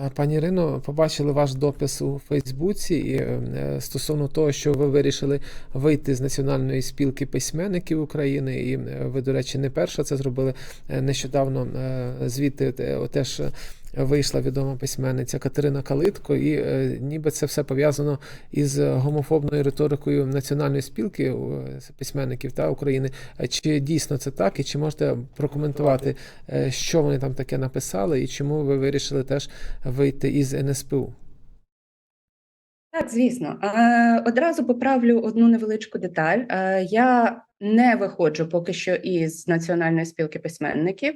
Е, Пані Ірино, побачили ваш допис у Фейсбуці і е, стосовно того, що ви вирішили вийти з Національної спілки письменників України, і е, ви, до речі, не перша це зробили нещодавно. Звідти теж вийшла відома письменниця Катерина Калитко, і е, ніби це все пов'язано із гомофобною риторикою Національної спілки е, письменників та України. Чи дійсно це так, і чи можете прокоментувати, е, що вони там таке написали, і чому ви вирішили теж вийти із НСПУ? Так, звісно. Одразу поправлю одну невеличку деталь. Я не виходжу поки що із Національної спілки письменників,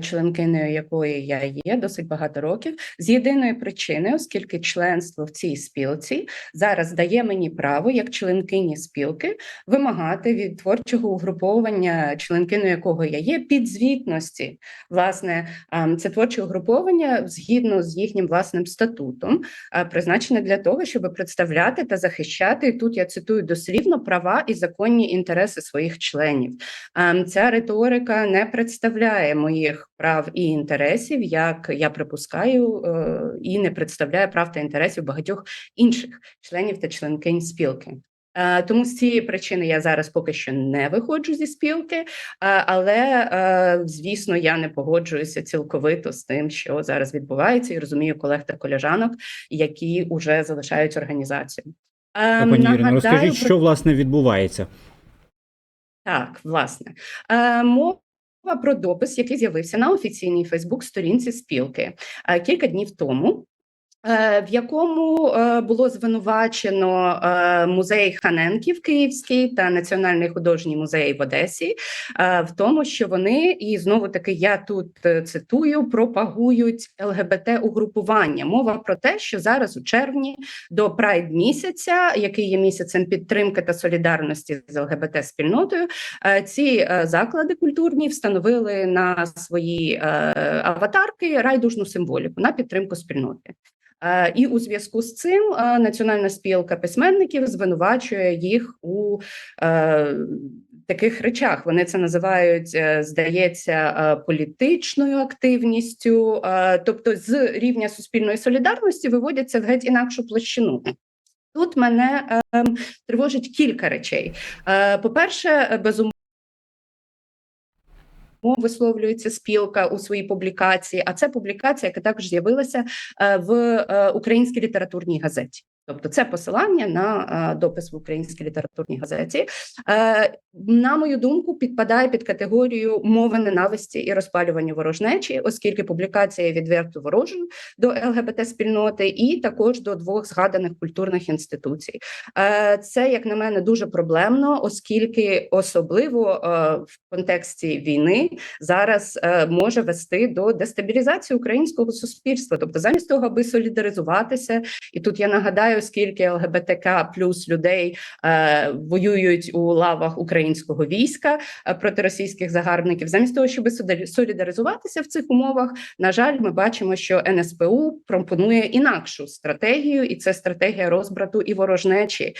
членкиною якої я є досить багато років, з єдиної причини, оскільки членство в цій спілці зараз дає мені право, як членкині спілки, вимагати від творчого угруповання, членкиною якого я є, підзвітності. Власне, це творче угруповання згідно з їхнім власним статутом, призначене для того, щоб представляти та захищати. і Тут я цитую дослівно права і законні інтереси своїх членів. Ем, Ця риторика не представляє моїх прав і інтересів, як я припускаю, е, і не представляє прав та інтересів багатьох інших членів та членкинь спілки. Е, Тому з цієї причини я зараз поки що не виходжу зі спілки, е, але звісно, я не погоджуюся цілковито з тим, що зараз відбувається, і розумію колег та колежанок, які вже залишають організацію. Е, Пані Ірино, нагадаю розкажіть, про- що власне відбувається? Так, власне, е, мова про допис, який з'явився на офіційній Фейсбук-сторінці спілки е, кілька днів тому. Е, В якому е, було звинувачено е, музей Ханенків Київський та Національний художній музей в Одесі в тому, що вони і знову таки я тут цитую пропагують ЛГБТ угрупування. Мова про те, що зараз у червні до Прайд місяця, який є місяцем підтримки та солідарності з ЛГБТ спільнотою, ці заклади культурні встановили на свої аватарки райдужну символіку на підтримку спільноти. Е, І у зв'язку з цим е, Національна спілка письменників звинувачує їх у е, таких речах. Вони це називають, здається, політичною активністю, тобто з рівня суспільної солідарності виводяться в геть інакшу площину. Тут мене е, тривожить кілька речей. Е, По-перше, безумовно. Висловлюється спілка у своїй публікації, а це публікація, яка також з'явилася е, в е, українській літературній газеті. Тобто це посилання на е, допис в українській літературній газеті. Е, На мою думку, підпадає під категорію мови ненависті і розпалювання ворожнечі, оскільки публікація відверто ворожою до ЛГБТ спільноти і також до двох згаданих культурних інституцій. Е, Це, як на мене, дуже проблемно, оскільки особливо в контексті війни зараз може вести до дестабілізації українського суспільства. Тобто, замість того, аби солідаризуватися, і тут я нагадаю, скільки ЛГБТК плюс людей е, воюють у лавах українського війська е, проти російських загарбників, замість того, щоб солідаризуватися в цих умовах, на жаль, ми бачимо, що НСПУ пропонує інакшу стратегію, і це стратегія розбрату і ворожнечі. Е,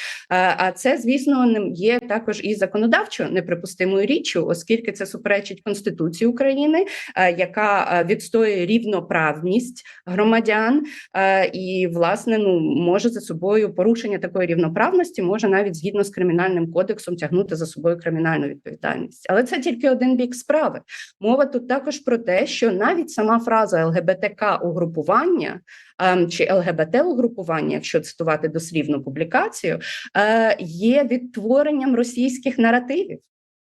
А це, звісно, є також і законодавчо неприпустимою річчю, оскільки це суперечить Конституції України, е, яка е, відстоює рівноправність громадян, е, і власне ну може за собою порушення такої рівноправності, може навіть згідно з кримінальним кодексом тягнути за собою кримінальну відповідальність. Але це тільки один бік справи. Мова тут також про те, що навіть сама фраза ЛГБТК угрупування ем, чи ЛГБТ угрупування, якщо цитувати дослівну публікацію, е, є відтворенням російських наративів.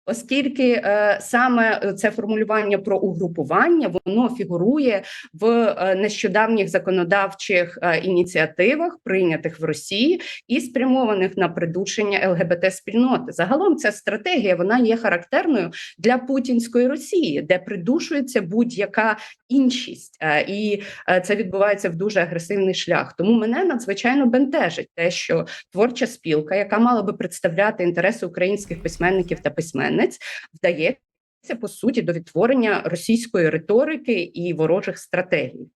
Оскільки е, саме це формулювання про угрупування воно фігурує в е, нещодавніх законодавчих е, ініціативах, прийнятих в Росії, і спрямованих на придушення ЛГБТ спільноти. Загалом ця стратегія вона є характерною для путінської Росії, де придушується будь-яка іншість, Е, і е, це відбувається в дуже агресивний шлях. Тому мене надзвичайно бентежить те, що творча спілка, яка мала би представляти інтереси українських письменників та письменниць, вдається по суті до відтворення російської риторики і ворожих стратегій.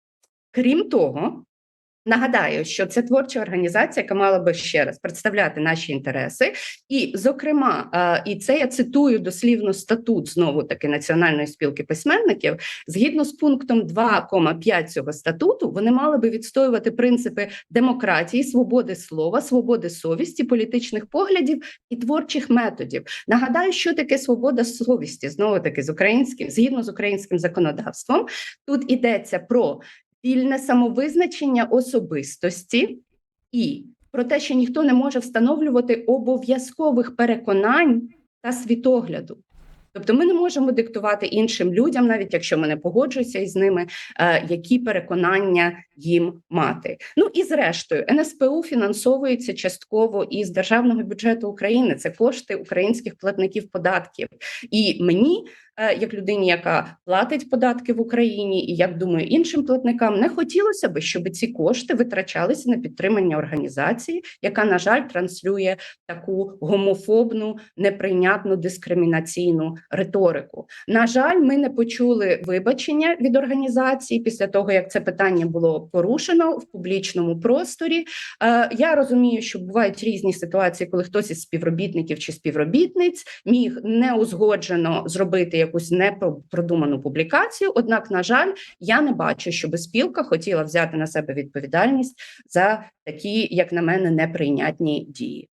Крім того, Нагадаю, що це творча організація, яка мала би ще раз представляти наші інтереси, і, зокрема, і це я цитую дослівно статут знову таки Національної спілки письменників. Згідно з пунктом 2,5 цього статуту, вони мали би відстоювати принципи демократії, свободи слова, свободи совісті, політичних поглядів і творчих методів. Нагадаю, що таке свобода совісті, знову таки з українським, згідно з українським законодавством. Тут йдеться про вільне самовизначення особистості і про те, що ніхто не може встановлювати обов'язкових переконань та світогляду. Тобто ми не можемо диктувати іншим людям, навіть якщо ми не погоджуємося із ними, е, які переконання їм мати. Ну і зрештою, НСПУ фінансовується частково із державного бюджету України. Це кошти українських платників податків. І мені, е, як людині, яка платить податки в Україні, і як думаю, іншим платникам, не хотілося би, щоб ці кошти витрачалися на підтримання організації, яка, на жаль, транслює таку гомофобну, неприйнятну дискримінаційну риторику. На жаль, ми не почули вибачення від організації після того, як це питання було порушено в публічному просторі. Е, Я розумію, що бувають різні ситуації, коли хтось із співробітників чи співробітниць міг неузгоджено зробити якусь непродуману публікацію. Однак, на жаль, я не бачу, щоб спілка хотіла взяти на себе відповідальність за такі, як на мене, неприйнятні дії.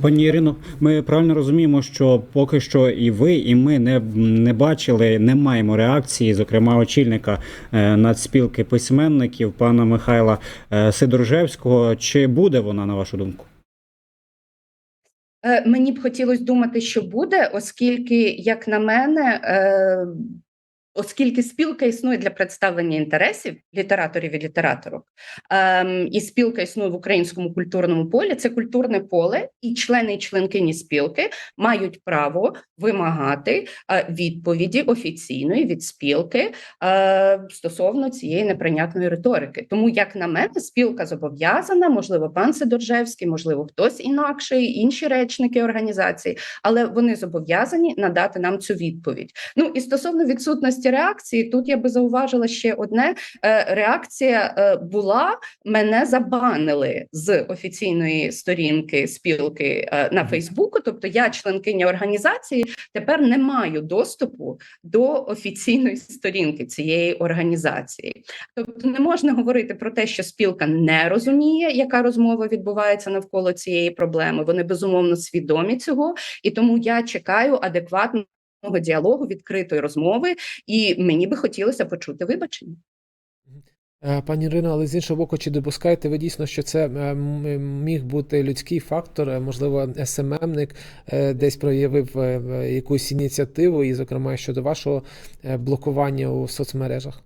Пані Ірино, ми правильно розуміємо, що поки що і ви, і ми не, не бачили, не маємо реакції, зокрема очільника е, нацспілки письменників пана Михайла е, Сидоржевського. Чи буде вона на вашу думку? Е, Мені б хотілося думати, що буде, оскільки, як на мене, оскільки спілка існує для представлення інтересів літераторів і літераторок, ем, і спілка існує в українському культурному полі, це культурне поле, і члени і членкині спілки мають право вимагати е, відповіді офіційної від спілки е, стосовно цієї неприйнятної риторики. Тому, як на мене, спілка зобов'язана, можливо, пан Сидоржевський, можливо, хтось інакший, інші речники організації, але вони зобов'язані надати нам цю відповідь. Ну і стосовно відсутності реакції, тут я би зауважила ще одне: Е, реакція е, була: мене забанили з офіційної сторінки спілки е, на Фейсбуку. Тобто, я членкиня організації, тепер не маю доступу до офіційної сторінки цієї організації. Тобто, не можна говорити про те, що спілка не розуміє, яка розмова відбувається навколо цієї проблеми. Вони безумовно свідомі цього, і тому я чекаю адекватного діалогу, відкритої розмови, і мені би хотілося почути вибачення. Е, Пані Ірино, але з іншого боку, чи допускаєте ви дійсно, що це е, міг бути людський фактор? Е, Можливо, СММник е, десь проявив е, е, якусь ініціативу, і, зокрема, щодо вашого е, блокування у соцмережах?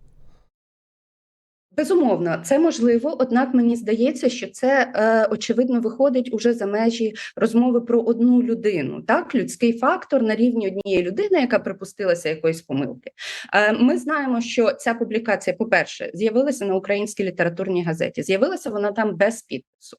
Безумовно, це можливо, однак мені здається, що це е, очевидно виходить уже за межі розмови про одну людину. Так, людський фактор на рівні однієї людини, яка припустилася якоїсь помилки. Е, ми знаємо, що ця публікація, по-перше, з'явилася на українській літературній газеті. З'явилася вона там без підпису.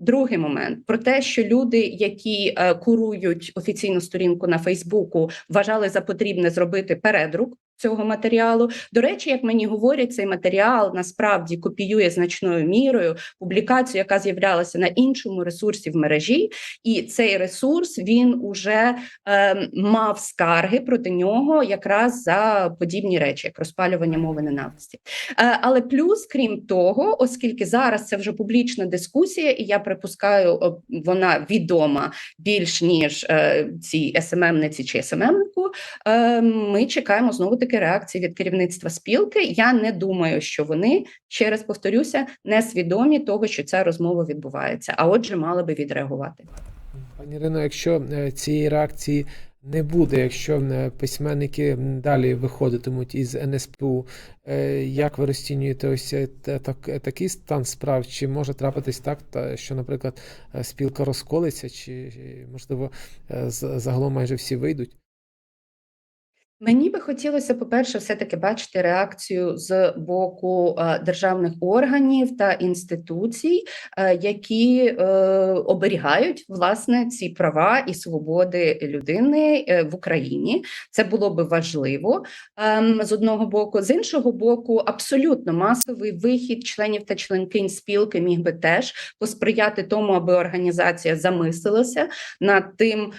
Другий момент про те, що люди, які е, курують офіційну сторінку на Фейсбуку, вважали за потрібне зробити передрук цього матеріалу. До речі, як мені говорять, цей матеріал насправді копіює значною мірою публікацію, яка з'являлася на іншому ресурсі в мережі, і цей ресурс він уже е, мав скарги проти нього якраз за подібні речі, як розпалювання мови ненависті. Е, але плюс, крім того, оскільки зараз це вже публічна дискусія, і я припускаю, вона відома більш ніж е, цій СММниці чи СММнику, е, ми чекаємо знову таки реакції від керівництва спілки. Я не думаю, що вони ще раз повторюся, не свідомі того, що ця розмова відбувається. А отже, мали би відреагувати. Пані Ірино, якщо е, цієї реакції не буде, якщо е, письменники далі виходитимуть із НСПУ, е, як ви розцінюєте ось так, такий стан справ? Чи може трапитись так, та, що, наприклад, спілка розколиться, чи, можливо, загалом майже всі вийдуть? Мені би хотілося, по-перше, все-таки бачити реакцію з боку е, державних органів та інституцій, е, які е, оберігають власне ці права і свободи людини в Україні. Це було би важливо ем, з одного боку. З іншого боку, абсолютно масовий вихід членів та членкинь спілки міг би теж посприяти тому, аби організація замислилася над тим,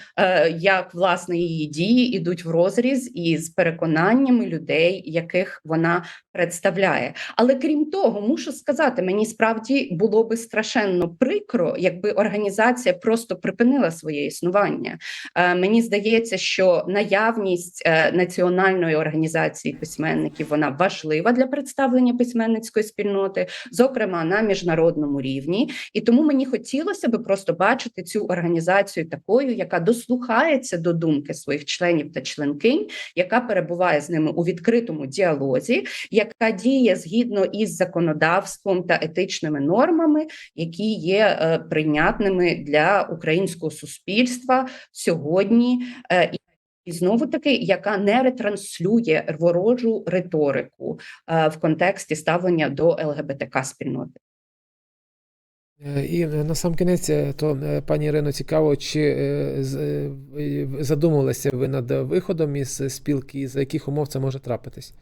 як власне її дії ідуть в розріз із переконаннями людей, яких вона представляє. Але крім того, мушу сказати, мені справді було би страшенно прикро, якби організація просто припинила своє існування. Е, Мені здається, що наявність е, національної організації письменників вона важлива для представлення письменницької спільноти, зокрема на міжнародному рівні. І тому мені хотілося би просто бачити цю організацію такою, яка дослухається до думки своїх членів та членкинь, яка перебуває з ними у відкритому діалозі, яка діє згідно із законодавством та етичними нормами, які є е, прийнятними для українського суспільства сьогодні. Е, і- знову таки, яка не ретранслює ворожу риторику е, в контексті ставлення до ЛГБТК спільноти. І на сам кінець, то пані Ірино, цікаво, чи задумувалися ви над виходом із спілки, і за яких умов це може трапитись?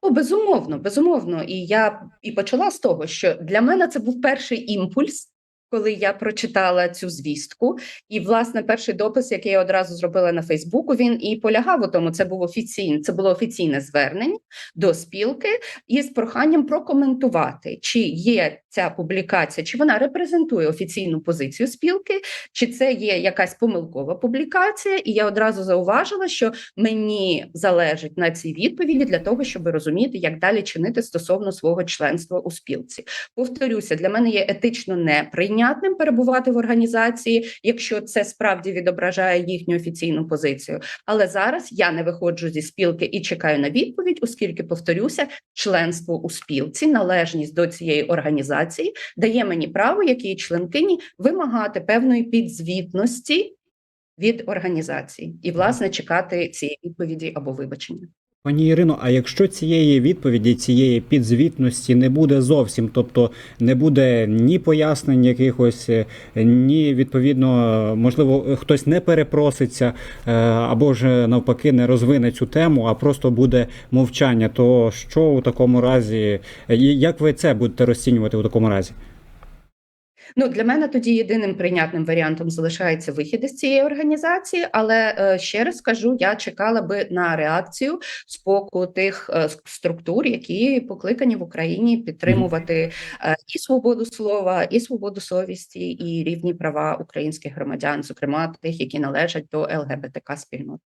О, безумовно, безумовно. І я і почала з того, що для мене це був перший імпульс, коли я прочитала цю звістку. І, власне, перший допис, який я одразу зробила на Фейсбуку, він і полягав у тому. Це був офіційне, це було офіційне звернення до спілки із проханням прокоментувати, чи є ця публікація, чи вона репрезентує офіційну позицію спілки, чи це є якась помилкова публікація. І я одразу зауважила, що мені залежить на цій відповіді для того, щоб розуміти, як далі чинити стосовно свого членства у спілці. Повторюся, для мене є етично неприйнятним перебувати в організації, якщо це справді відображає їхню офіційну позицію. Але зараз я не виходжу зі спілки і чекаю на відповідь, оскільки повторюся, членство у спілці, належність до цієї організації дає мені право, як її членкині, вимагати певної підзвітності від організації і, власне, чекати цієї відповіді або вибачення. Пані Ірино, а якщо цієї відповіді, цієї підзвітності не буде зовсім, тобто не буде ні пояснень якихось, е, ні відповідно, можливо, хтось не перепроситься, е, або ж навпаки не розвине цю тему, а просто буде мовчання, то що у такому разі, е, як ви це будете розцінювати у такому разі? Ну для мене тоді єдиним прийнятним варіантом залишається вихід із цієї організації. Але е, ще раз скажу, я чекала би на реакцію з боку тих е, структур, які покликані в Україні підтримувати е, і свободу слова, і свободу совісті, і рівні права українських громадян, зокрема тих, які належать до ЛГБТК спільноти.